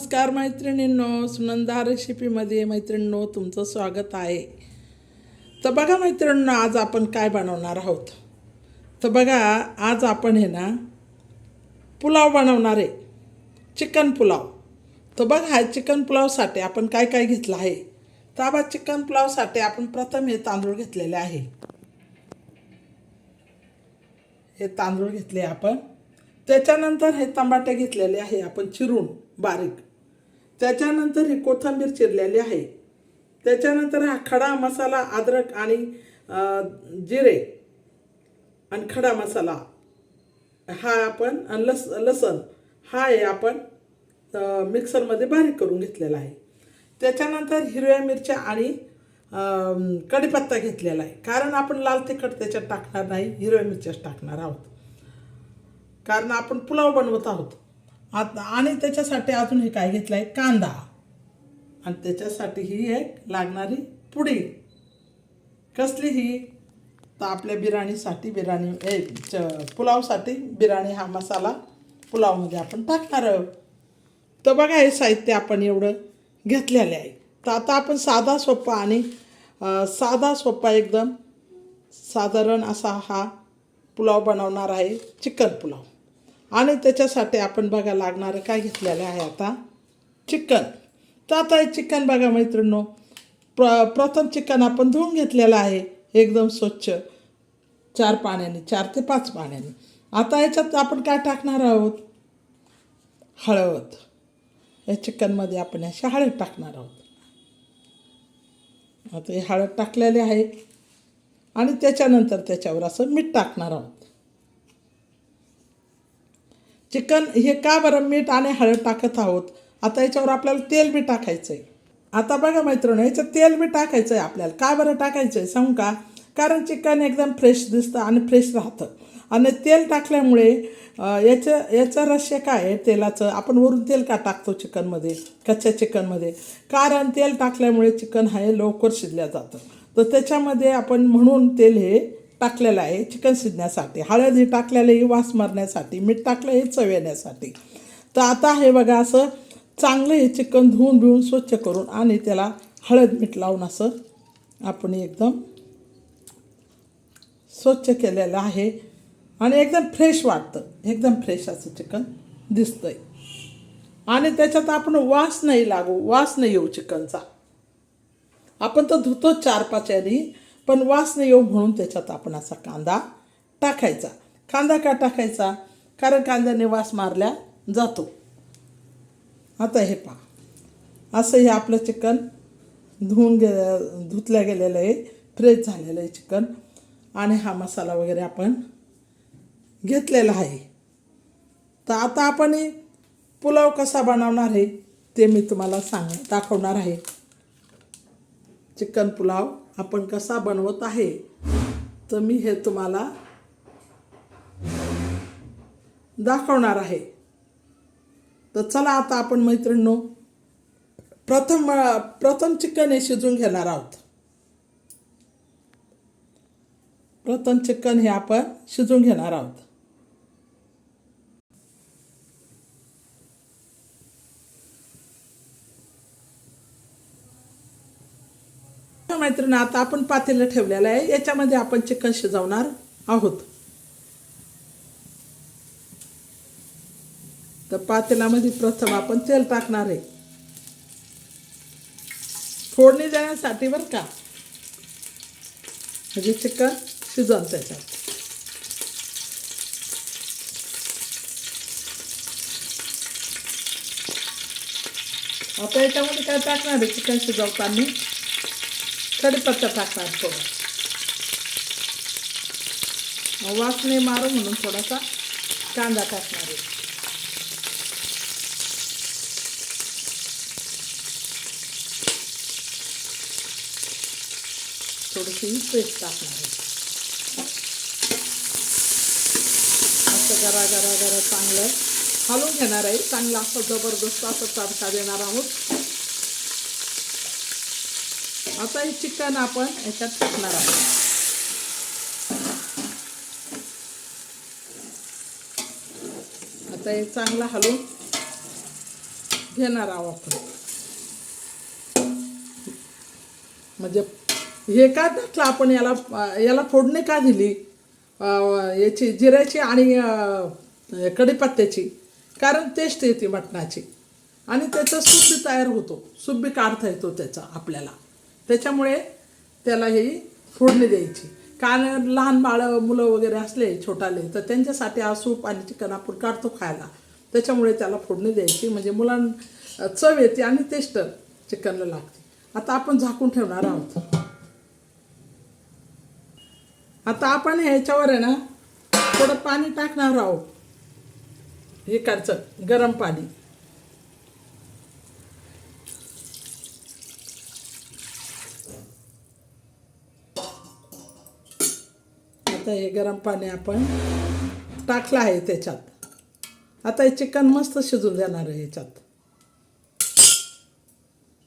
नमस्कार मैत्रिणींनो सुनंदा रेसिपीमध्ये मैत्रिणींनो तुमचं स्वागत आहे. तर बघा मैत्रिणींनो आज आपण काय बनवणार आहोत? तर बघा आज आपण हे ना पुलाव बनवणार आहे. चिकन पुलाव. तर बघा हा चिकन पुलावसाठी आपण काय काय घेतलं आहे? तर आबा चिकन पुलावसाठी आपण प्रथम हे तांदूळ घेतलेले आहे. हे तांदूळ घेतले आपण. त्याच्यानंतर हे टमाटे घेतलेले आहे आपण चिरून बारीक. त्याच्यानंतर ही कोथिंबीर चिरलेली आहे. त्याच्यानंतर हा खडा मसाला अद्रक आणि जिरे आणि खडा मसाला. हा आपण लस लसण हा आहे आपण मिक्सरमध्ये बारीक करून घेतलेला आहे. त्याच्यानंतर हिरव्या मिरच्या आणि कढीपत्ता घेतलेला आहे. कारण आपण लाल तिखट त्याच्यात टाकणार नाही हिरव्या मिरच्याच टाकणार आहोत. कारण आपण पुलाव बनवत आहोत. आता आणि त्याच्यासाठी अजून हे काय घेतलं आहे कांदा. आणि त्याच्यासाठी ही एक लागणारी पुडी. कसली ही? तर आपल्या बिर्याणीसाठी बिर्याणी ए च पुलावसाठी बिर्याणी हा मसाला पुलावमध्ये आपण टाकणार आहोत. तर बघा हे साहित्य आपण एवढं घेतलेले आहे. तर आता आपण साधा सोपा आणि साधा सोपा एकदम साधारण असा हा पुलाव बनवणार आहे. चिकन पुलाव. आणि त्याच्यासाठी आपण बघा लागणारं काय घेतलेलं आहे आता? चिकन. तर आता हे चिकन बघा मैत्रिणींनो प्र प्रथम चिकन आपण धुवून घेतलेलं आहे एकदम स्वच्छ. चार पाण्याने चार ते पाच पाण्याने. आता याच्यात आपण काय टाकणार आहोत? हळद. या चिकनमध्ये आपण अशी हळद टाकणार आहोत. आता हे हळद टाकलेले आहे. आणि त्याच्यानंतर त्याच्यावर असं मीठ टाकणार आहोत. चिकन हे का बरं मीठ आणि हळद टाकत आहोत? आता याच्यावर आपल्याला तेल बी टाकायचं आहे आता बघा मैत्रिणी याचं तेल बी टाकायचं आहे आपल्याला. का बरं टाकायचं आहे सांगू का? कारण चिकन एकदम फ्रेश दिसतं आणि फ्रेश राहतं. आणि तेल टाकल्यामुळे याचं याचं रहस्य काय आहे तेलाचं? आपण वरून तेल का टाकतो चिकनमध्ये? कच्च्या चिकनमध्ये? कारण तेल टाकल्यामुळे चिकन हे लवकर शिजल्या जातं. तर त्याच्यामध्ये आपण म्हणून तेल हे टाकलेलं आहे चिकन शिजण्यासाठी. हळद ही टाकलेलं ही वास मारण्यासाठी मीठ टाकलं हे चव येण्यासाठी. तर आता हे बघा असं चांगलं हे चिकन धुवून बिवून स्वच्छ करून आणि त्याला हळद मीठ लावून असं आपण एकदम स्वच्छ केलेलं आहे. आणि एकदम फ्रेश वाटतं. एकदम फ्रेश असं चिकन दिसतंय. आणि त्याच्यात आपण वास नाही लागू वास नाही येऊ चिकनचा. आपण तर धुतो चार पाच यादी पण वास नाही येऊ म्हणून त्याच्यात आपण असा कांदा टाकायचा. कांदा का टाकायचा? कारण कांद्याने वास मारल्या जातो. आता हे पहा. असं हे आपलं चिकन धुवून गे धुतल्या गेलेलं आहे. फ्रेश झालेलं आहे चिकन. आणि हा मसाला वगैरे आपण घेतलेला आहे. तर आता आपण हे पुलाव कसा बनवणार आहे ते मी तुम्हाला सांग दाखवणार आहे. चिकन पुलाव. आपण कसा बनवत आहे तर मी हे तुम्हाला दाखवणार आहे. तर चला आता आपण मैत्रिणींनो प्रथम प्रथम चिकन हे शिजून घेणार आहोत. प्रथम चिकन हे आपण शिजून घेणार आहोत. मैत्रिणी आता आपण पातेलं ठेवलेलं आहे. याच्यामध्ये आपण चिकन शिजवणार आहोत. तर पातेल्यामध्ये प्रथम आपण तेल टाकणार आहे. फोडणी देण्यासाठी बरं का? म्हणजे चिकन शिजवून त्याच्यात. आता याच्यामध्ये काय टाकणार आहे? चिकन शिजवताना. कडीपत्ता टाकणार थोडा. वास नाही मारू म्हणून थोडासा कांदा टाकणार आहे. थोडीशी पेस्ट टाकणार आहे. असं गरा गरा गरा चांगलं हलवून घेणार आहे. चांगलं असं जबरदस्त असं तडका देणार आहोत. आता हे चिकन आपण याच्यात टाकणार आहोत. आता हे चांगलं हलवून घेणार आहोत आपण. म्हणजे हे का टाकलं आपण याला याला फोडणी का दिली? याची जिऱ्याची आणि अं, कढीपत्त्याची कारण टेस्ट येते मटणाची. आणि त्याचा सूप बी तयार होतो. सूप बी काढता येतो त्याचा आपल्याला. त्याच्यामुळे त्याला ही फोडणी द्यायची. कारण लहान बाळं मुलं वगैरे असले छोटाले तर त्यांच्यासाठी हा सूप आणि चिकन आपण काढतो खायला. त्याच्यामुळे त्याला फोडणी द्यायची. म्हणजे मुलां चव येते आणि टेस्ट चिकनला लागते. आता आपण झाकून ठेवणार आहोत. आता आपण ह्याच्यावर आहे ना थोडं पाणी टाकणार आहोत. इकडचं गरम पाणी. आता हे गरम पाणी आपण टाकलं आहे त्याच्यात. आता हे चिकन मस्त शिजून देणार आहे ह्याच्यात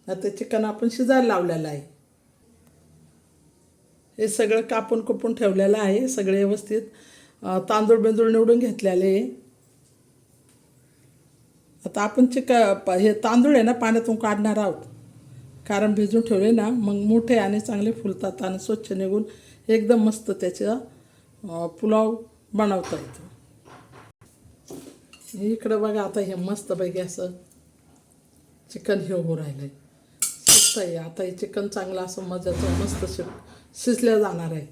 आता चिकन आपण शिजायला लावलेलं आहे. हे सगळं कापून कुपून ठेवलेलं आहे. सगळे व्यवस्थित तांदूळ बिंदूळ निवडून घेतलेले आता आपण चिक हे तांदूळ आहे ना पाण्यातून काढणार आहोत. कारण भिजून ठेवले ना मग मोठे आणि चांगले फुलतात आणि स्वच्छ निघून एकदम मस्त त्याच्या पुलाव बनवता येतो. इकडं बघा आता हे मस्तपैकी असं चिकन हे हो राहिलं आहे शिजत आहे आता हे चिकन चांगलं असं मजाचं मस्त शि शिजल्या जाणार आहे.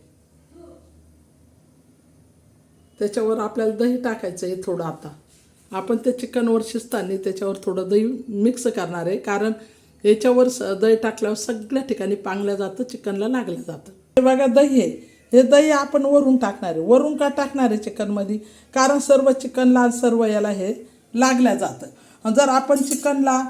त्याच्यावर आपल्याला दही टाकायचं आहे थोडं आता. आपण ते चिकनवर शिजताना त्याच्यावर थोडं दही मिक्स करणार आहे. कारण याच्यावर स दही टाकल्यावर सगळ्या ठिकाणी पांगलं जातं चिकनला लागलं जातं. हे बघा दही आहे. हे दही आपण वरून टाकणार आहे. वरून का टाकणार आहे चिकनमध्ये? कारण सर्व चिकनला सर्व याला हे लागल्या जातं. जर आपण चिकनला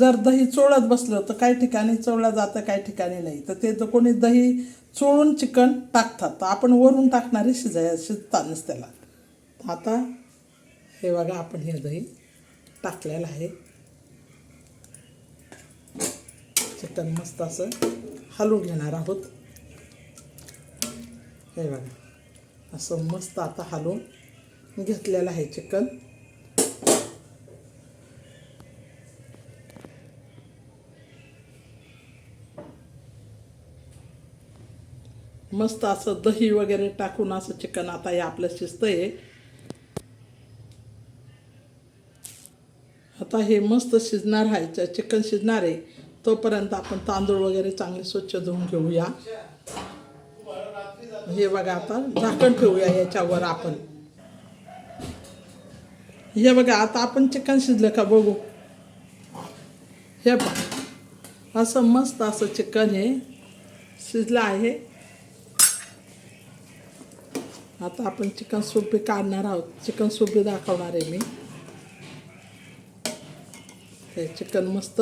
जर दही चोळत बसलं तर काही ठिकाणी चोळलं जातं काही ठिकाणी नाही. तर ते कोणी दही चोळून चिकन टाकतात. तर आपण वरून टाकणारे शिजाय शिजतानाच त्याला. आता हे बघा आपण हे दही टाकलेलं आहे. चिकन मस्त असं हलवून घेणार आहोत. हे बघा. असं मस्त आता हलवून घेतलेलं आहे चिकन. मस्त असं दही वगैरे टाकून असं चिकन आता हे आपलं शिजतंय. आहे आता हे मस्त शिजणार आहे चिकन शिजणार आहे. तोपर्यंत आपण तांदूळ वगैरे चांगले स्वच्छ धुवून घेऊया. हे बघा आता झाकण ठेवूया याच्यावर आपण. हे बघा आता आपण चिकन शिजलं का बघू? हे बघा असं मस्त असं चिकन हे शिजलं आहे. आता आपण चिकन सूप बी काढणार आहोत. चिकन सूप बी दाखवणार आहे मी. हे चिकन मस्त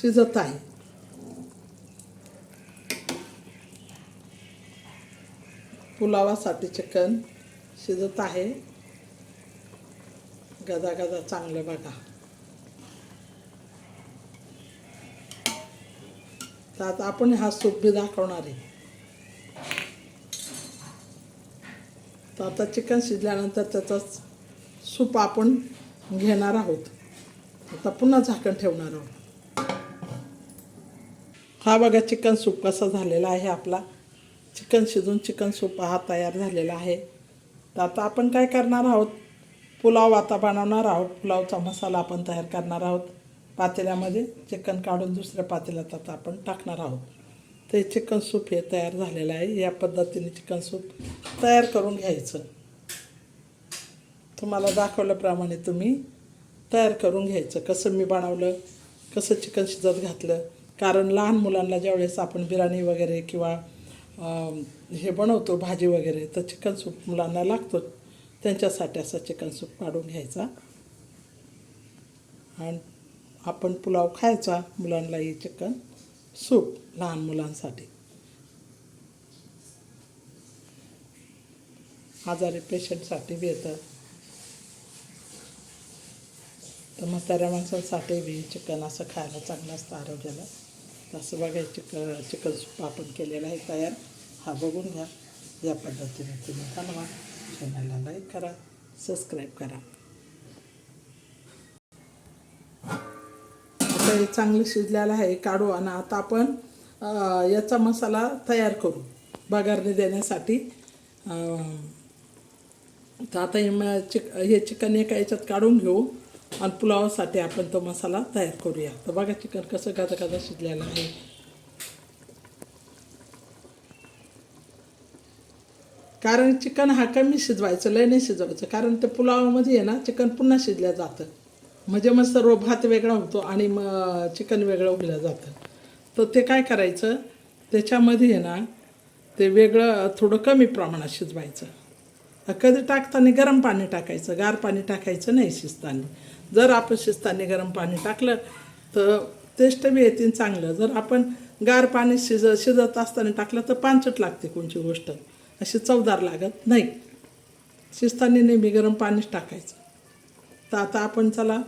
शिजत आहे. पुलावासाठी चिकन शिजत आहे. गदा गदा चांगलं बघा. तर आता आपण हा सूप बी दाखवणार आहे. तर आता चिकन शिजल्यानंतर त्याचा सूप आपण घेणार आहोत. आता पुन्हा झाकण ठेवणार आहोत. हा बघा चिकन सूप कसा झालेला आहे आपला. चिकन शिजून चिकन सूप हा तयार झालेला आहे. तर आता आपण काय करणार आहोत? पुलाव आता बनवणार आहोत. पुलावचा मसाला आपण तयार करणार आहोत. पातेल्यामध्ये चिकन काढून दुसऱ्या पातेल्यात आता आपण टाकणार आहोत. ते चिकन सूप हे तयार झालेलं आहे. या पद्धतीने चिकन सूप तयार करून घ्यायचं. तुम्हाला दाखवल्याप्रमाणे तुम्ही तयार करून घ्यायचं. कसं मी बनवलं कसं चिकन शिजत घातलं. कारण लहान मुलांना ज्यावेळेस आपण बिर्याणी वगैरे किंवा हे बनवतो भाजी वगैरे. तर चिकन सूप मुलांना लागतो. त्यांच्यासाठी असं चिकन सूप काढून घ्यायचा. आणि आपण पुलाव खायचा मुलांलाही चिकन सूप लहान मुलांसाठी. आजारी पेशंटसाठी बी येतं. तर म्हाताऱ्या माणसांसाठी बी चिकन असं खायला चांगलं असतं आरोग्याला. तसं बघा चिकन चिकन सूप आपण केलेला आहे तयार. हा बघून घ्या. या पद्धतीने तुम्ही बनवा. चॅनलला लाईक करा. सबस्क्राईब करा. आता हे चांगलं शिजलेलं आहे काढू आणि आता आपण याचा मसाला तयार करू. बघारणी देण्यासाठी. तर आता हे चिक हे चिकन एका याच्यात काढून घेऊ. आणि पुलावासाठी आपण तो मसाला तयार करूया. तर बघा चिकन कसं गादा गादा शिजलेलं आहे. कारण चिकन हा कमी शिजवायचं लय नाही शिजवायचं. कारण ते पुलावामध्ये आहे ना चिकन पुन्हा शिजलं जातं. म्हणजे मग सर्व भात वेगळा होतो आणि मग चिकन वेगळं उगलं जातं. तर ते काय करायचं? त्याच्यामध्ये आहे ना ते वेगळं थोडं कमी प्रमाणात शिजवायचं. कधी टाकताना गरम पाणी टाकायचं गार पाणी टाकायचं नाही शिजताना. जर आपण शिजताना गरम पाणी टाकलं तर टेस्ट बी येतील चांगलं. जर आपण गार पाणी शिज शिजत असताना टाकलं तर पांचट लागते कोणची गोष्ट. अशी चवदार लागत नाही. शिजताना नेहमी गरम पाणीच टाकायचं. तर आता आपण चला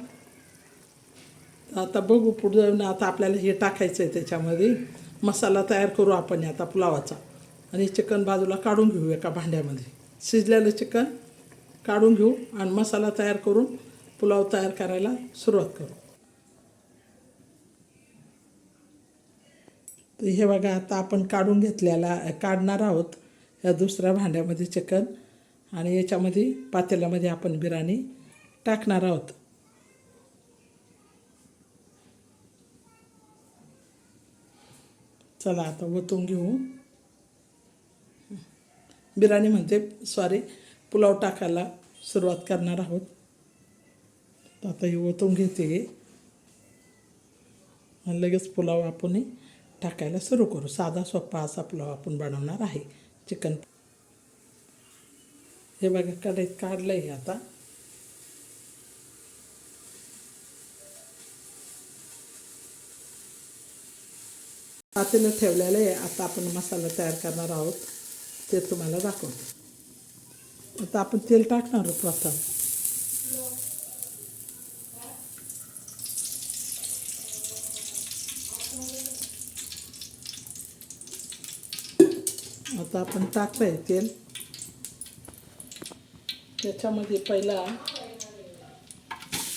आता बघू पुढं जाऊन आता आपल्याला हे टाकायचं आहे त्याच्यामध्ये. मसाला तयार करू आपण आता पुलावाचा. आणि चिकन बाजूला काढून घेऊ एका भांड्यामध्ये. शिजलेलं चिकन काढून घेऊ आणि मसाला तयार करून पुलाव तयार करायला सुरुवात करू. तर हे बघा आता आपण काढून घेतलेला काढणार आहोत या दुसऱ्या भांड्यामध्ये चिकन आणि याच्यामध्ये पातेल्यामध्ये आपण बिर्याणी टाकणार आहोत. चला आता ओतून घेऊ. बिर्याणी म्हणजे सॉरी पुलाव टाकायला सुरुवात करणार आहोत. आता हे ओतून घेते आणि लगेच पुलाव आपण टाकायला सुरू करू. साधा सोपा असा पुलाव आपण बनवणार आहे. चिकन. हे बघा कढईत काढलं आहे आता. पातेलं ठेवलेलं आहे. आता आपण मसाला तयार करणार आहोत. ते तुम्हाला दाखवतो. आता आपण तेल टाकणार आहोत प्रथम. आता आपण टाकलं आहे तेल. त्याच्यामध्ये पहिला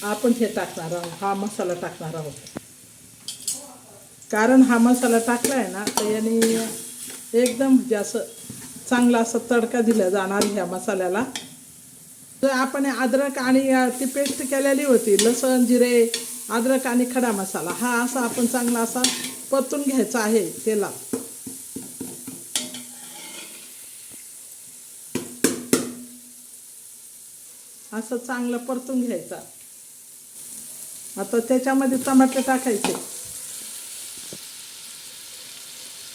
आपण हे टाकणार आहोत हा मसाला टाकणार आहोत. कारण हा मसाला टाकला आहे ना तर याने एकदम म्हणजे असं चांगला असा तडका दिला जाणार ह्या मसाल्याला. तर आपण अद्रक आणि ती पेस्ट केलेली होती लसण जिरे अद्रक आणि खडा मसाला हा असा आपण चांगला असा परतून घ्यायचा आहे तेला असं चांगलं परतून घ्यायचा. आता त्याच्यामध्ये टमाटे टाकायचे.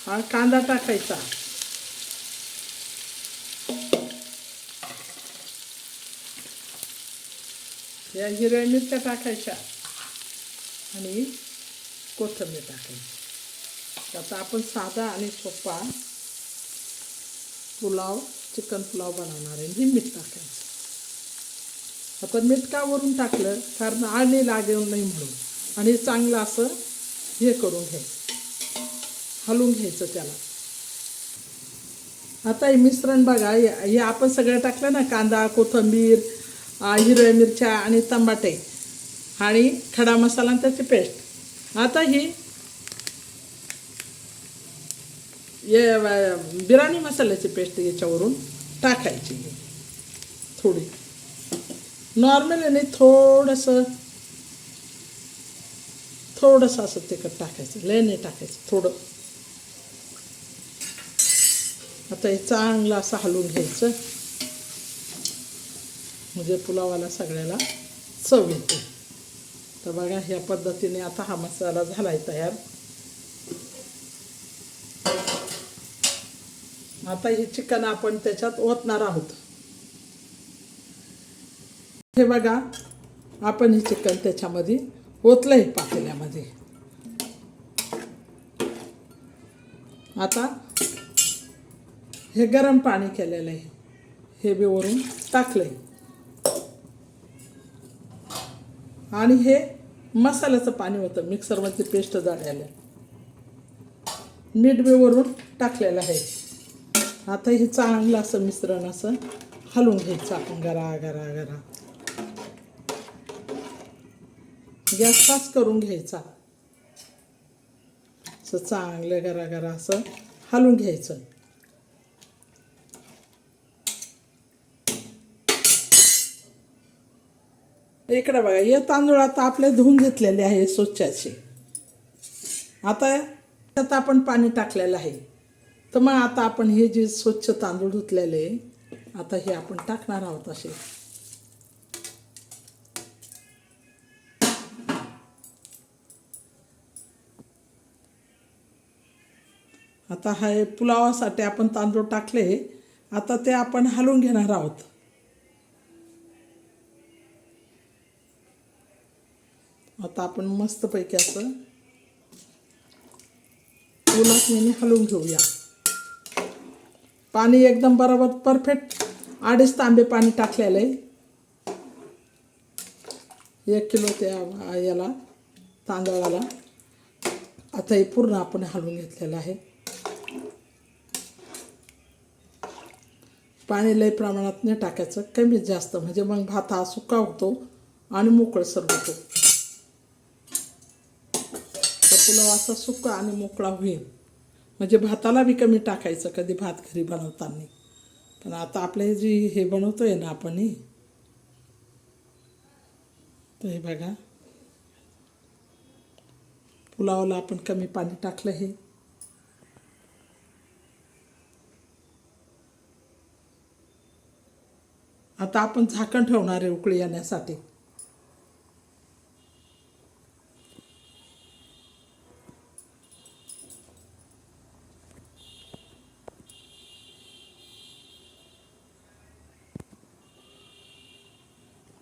हा कांदा टाकायचा. या हिरव्या मिरच्या टाकायच्या आणि कोथिंबीर टाकायची. आता आपण साधा आणि सोपा पुलाव चिकन पुलाव बनवणार आहे. हे टाकायचं. आपण मीठ का वरून टाकलं कारण आळणी लागेल नाही म्हणून. आणि चांगलं असं हे करून घ्यायचं. हलवून घ्यायचं त्याला. आता हे मिश्रण बघा हे आपण सगळं टाकलं ना कांदा कोथिंबीर हिरव्या मिरच्या आणि टमाटे आणि खडा मसाला आणि त्याची पेस्ट. आता ही ये बिर्याणी मसाल्याची पेस्ट याच्यावरून टाकायची. थोडी. नॉर्मल आणि थोडंसं थोडंसं असं तिखट टाकायचं लय नाही टाकायचं थोडं आता हे चांगलं असं हलवून घ्यायचं म्हणजे पुलावाला सगळ्याला चव येते तर बघा ह्या पद्धतीने आता हा मसाला झाला आहे तयार आता हे चिकन आपण त्याच्यात ओतणार आहोत हे बघा आपण हे चिकन त्याच्यामध्ये ओतलं आहे पातेल्यामध्ये. आता हे गरम पाणी केलेलं आहे. हे बी वरून टाकलंय. आणि हे मसाल्याचं पाणी होतं मिक्सरमध्ये पेस्ट झालेलं मीठ बी वरून टाकलेलं आहे. आता हे चांगलं असं मिश्रण असं हलवून घ्यायचं आपण गरा गरा गरा. गॅस करून घ्यायचा. असं चांगलं गरा गरा असं हलून घ्यायचं. इकडे बघा हे तांदूळ आता आपले धुवून घेतलेले आहे स्वच्छ असे आता त्यात आपण पाणी टाकलेलं आहे. तर मग आता आपण हे जे स्वच्छ तांदूळ धुतलेले आता हे आपण टाकणार आहोत असे. आता हे पुलावासाठी आपण तांदूळ टाकले. आता ते आपण हलवून घेणार आहोत. आता आपण मस्तपैकी असं उलटण्याने हलवून घेऊया. पाणी एकदम बरोबर परफेक्ट अडीच तांबे पाणी टाकलेलं आहे. एक किलो त्या याला तांदळाला. आता हे पूर्ण आपण हलवून घेतलेलं आहे. पाणी लई प्रमाणात नाही टाकायचं कमीच जास्त. म्हणजे मग भात हा सुका होतो आणि मोकळसर होतो. तर पुलाव असा सुका आणि मोकळा होईल. म्हणजे भाताला बी कमी टाकायचं कधी भात घरी बनवताना. पण आता आपले जी हे बनवतो आहे ना आपण तर हे बघा. पुलावाला आपण कमी पाणी टाकलं हे. आता आपण झाकण ठेवणार आहे उकळी येण्यासाठी.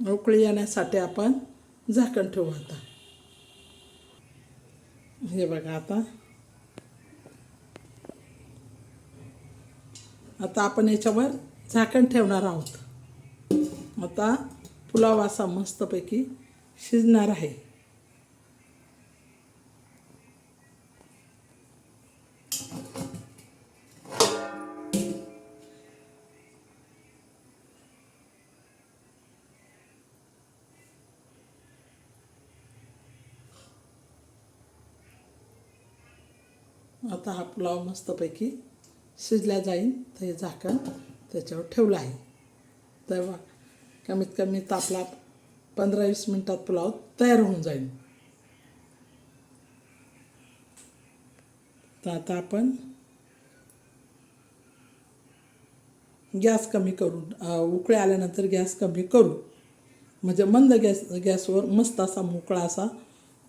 उकळी येण्यासाठी आपण झाकण ठेवू आता. हे बघा आता. आता आपण याच्यावर झाकण ठेवणार आहोत. आता पुलाव असा मस्तपैकी शिजणार आहे. आता हा पुलाव मस्तपैकी शिजला जाईल तर हे झाकण त्याच्यावर ठेवलं आहे. तेव्हा कमीत कमी तापला पंधरा वीस मिनटात पुलाव तयार होऊन जाईल. तर आता आपण गॅस कमी करू उकळे आल्यानंतर गॅस कमी करू. म्हणजे मंद गॅस गॅसवर मस्त असा मोकळा असा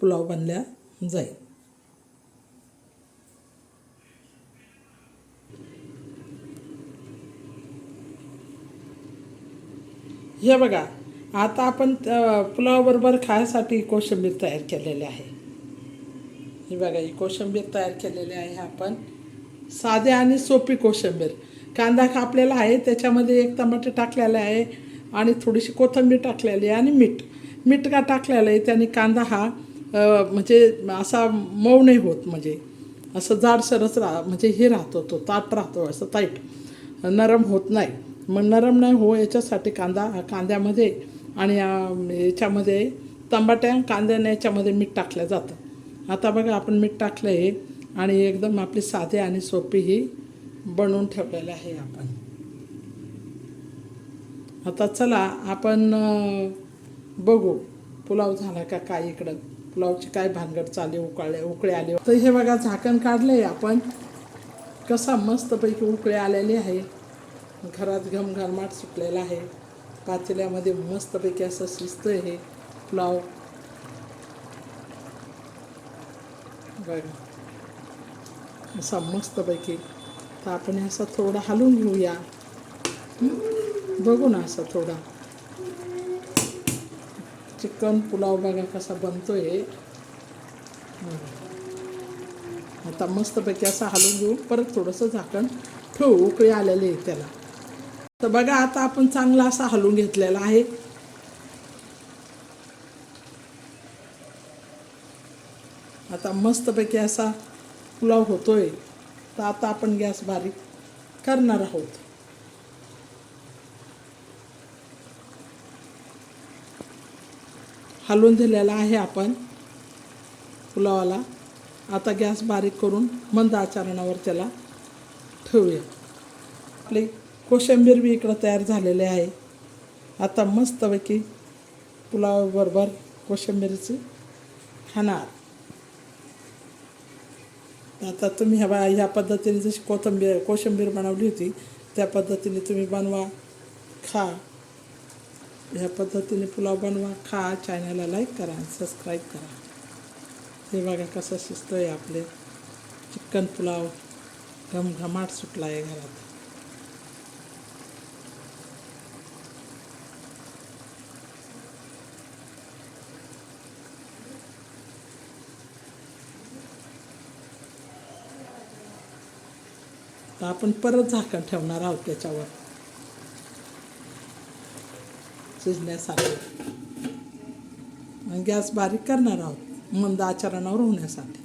पुलाव बनल्या जाईल. हे बघा आता आपण पुलावबरोबर खायसाठी कोशिंबीर तयार केलेली आहे. हे बघा ही कोशिंबीर तयार केलेली आहे आपण. साधे आणि सोपी कोशिंबीर. कांदा कापलेला आहे त्याच्यामध्ये एक टमाटे टाकलेले आहे आणि थोडीशी कोथिंबीर टाकलेली आहे आणि मीठ. मीठ का टाकलेलं आहे त्याने कांदा हा म्हणजे असा मऊ नाही होत म्हणजे. असं जाडसरच राह म्हणजे हे राहतो तो ताट राहतो असं ताईट नरम होत नाही. मग नरम नाही हो याच्यासाठी कांदा कांद्यामध्ये आणि याच्यामध्ये तंबाट्या कांद्याने याच्यामध्ये मीठ टाकलं जातं. आता बघा आपण मीठ टाकलं आहे आणि एकदम आपली साधे आणि सोपी ही बनवून ठेवलेली आहे आपण. आता चला आपण बघू पुलाव झाला का काय इकडं. पुलावची काय भानगड चालली उकळले उकळे आले. तर हे बघा झाकण काढले आपण. कसा मस्तपैकी उकळे आलेले आहे. घरात घमघमाट सुटलेला आहे. पातेल्यामध्ये मस्तपैकी असं शिजतं हे पुलाव. बघा असा मस्तपैकी. तर आपण असा असं थोडं हलवून घेऊया. बघू ना असं थोडा. चिकन पुलाव बघा कसा बनतोय आहे आता मस्तपैकी असं हलवून घेऊ. परत थोडंसं झाकण ठेवू. उकळी आलेली आहे त्याला. तर बघा आता आपण चांगला असा हलवून घेतलेला आहे. आता मस्तपैकी असा पुलाव होतोय. तर आता आपण गॅस बारीक करणार आहोत. हलवून दिलेला आहे आपण पुलावाला. आता गॅस बारीक करून मंद आचरणावर त्याला ठेवूया. आपली कोशिंबीर बी इकडं तयार झालेली आहे. आता मस्तपैकी पुलावबरोबर कोशिंबीरची खाणार. आता तुम्ही ह्या बा ह्या पद्धतीने जशी कोथिंबीर कोशिंबीर बनवली होती त्या पद्धतीने तुम्ही बनवा खा. ह्या पद्धतीने पुलाव बनवा खा. चॅनलला लाईक करा सबस्क्राईब करा. हे बघा कसं शिजतं आहे आपले. चिकन पुलाव घमघमाट सुटला आहे घरात. आता आपण परत झाकण ठेवणार आहोत त्याच्यावर. शिजण्यासाठी. गॅस बारीक करणार आहोत मंद आचरणावर होण्यासाठी.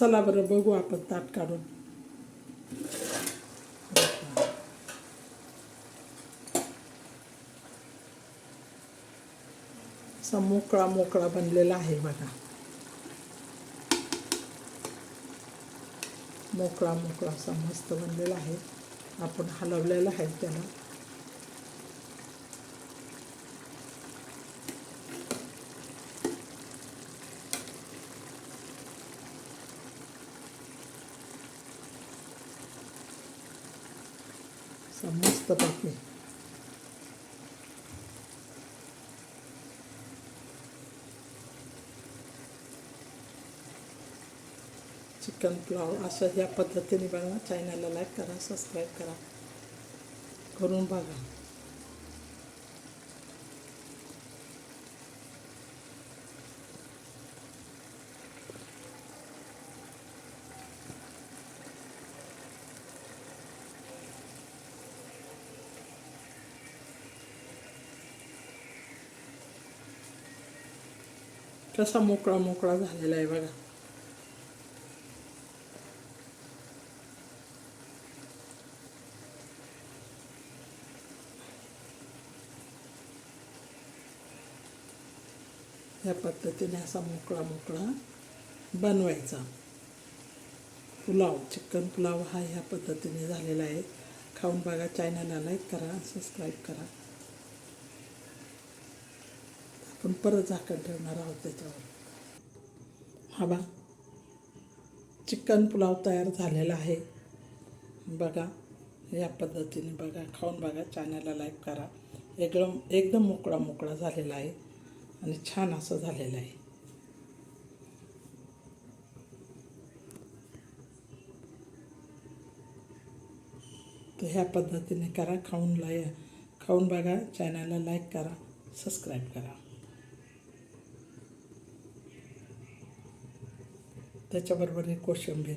चला बरं बघू आपण ताट काढून. असा मोकळा मोकळा बनलेला आहे बघा. मोकळा मोकळा असा मस्त बनलेला आहे. आपण हलवलेला आहे त्याला. समस्त मस्तपैकी चिकन पुलाव अशा ह्या पद्धतीने बघा चॅनलला लाईक करा सबस्क्राईब करा. करून बघा. कसा मोकळा मोकळा झालेला आहे बघा. ह्या पद्धतीने असा मोकळा मोकळा बनवायचा. पुलाव चिकन पुलाव हा ह्या पद्धतीने झालेला आहे. खाऊन बघा चॅनलला लाईक करा सबस्क्राईब करा. आपण परत झाकण ठेवणार आहोत त्याच्यावर. हा बा चिकन पुलाव तयार झालेला आहे. बघा. या पद्धतीने बघा. खाऊन बघा चॅनलला लाईक करा. एकदम एकदम मोकळा मोकळा झालेला आहे. आणि छान असं झालेलं आहे. तर ह्या पद्धतीने करा खाऊन लाय खाऊन बघा चॅनलला लाईक करा सबस्क्राईब करा. त्याच्याबरोबर कोशिंबीर.